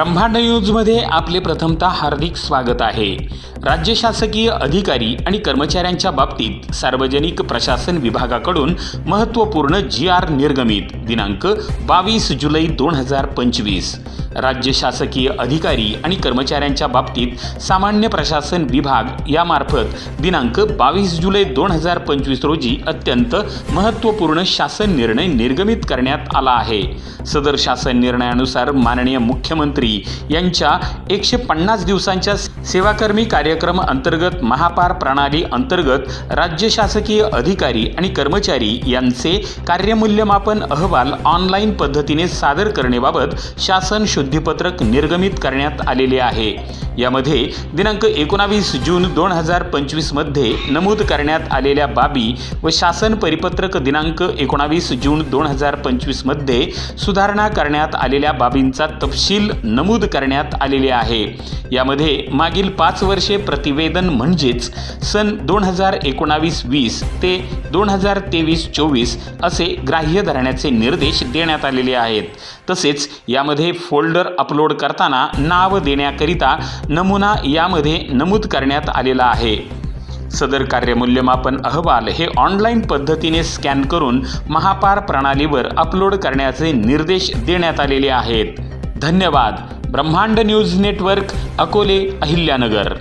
ब्रह्मांड न्यूजमध्ये आपले प्रथमतः हार्दिक स्वागत आहे. राज्य शासकीय अधिकारी आणि कर्मचाऱ्यांच्या बाबतीत सार्वजनिक प्रशासन विभागाकडून महत्त्वपूर्ण जी आर निर्गमित दिनांक बावीस जुलै दोन हजार पंचवीस. राज्य शासकीय अधिकारी आणि कर्मचाऱ्यांच्या बाबतीत सामान्य प्रशासन विभाग यामार्फत दिनांक बावीस जुलै दोन हजार पंचवीस रोजी अत्यंत महत्त्वपूर्ण शासन निर्णय निर्गमित करण्यात आला आहे. सदर शासन निर्णयानुसार माननीय मुख्यमंत्री यांच्या एकशे पन्नास दिवसांच्या सेवाकर्मी कार्यक्रम अंतर्गत महापार प्रणाली अंतर्गत राज्य शासकीय अधिकारी आणि कर्मचारी यांचे कार्यमूल्यमापन अहवाल ऑनलाईन पद्धतीने सादर करण्याबाबत शासन शुद्धीपत्रक निर्गमित करण्यात आलेले आहे. यामध्ये दिनांक एकोणावीस जून दोन हजार पंचवीसमध्ये नमूद करण्यात आलेल्या बाबी व शासन परिपत्रक दिनांक एकोणावीस जून दोन हजार पंचवीसमध्ये सुधारणा करण्यात आलेल्या बाबींचा तपशील नमूद करण्यात आलेले आहे. यामध्ये मागील पाच वर्षे प्रतिवेदन म्हणजेच सन दोन हजार एकोणावीस वीस ते दोन हजार तेवीस चोवीस असे ग्राह्य धरण्याचे निर्देश देण्यात आलेले आहेत. तसेच यामध्ये फोल्डर अपलोड करताना नाव देण्याकरिता नमुना यामध्ये नमूद करण्यात आलेला आहे. सदर कार्य मूल्यमापन अहवाल हे ऑनलाईन पद्धतीने स्कॅन करून महापार प्रणालीवर अपलोड करण्याचे निर्देश देण्यात आलेले आहेत. धन्यवाद. ब्रह्मांड न्यूज नेटवर्क अकोले अहिल्यानगर.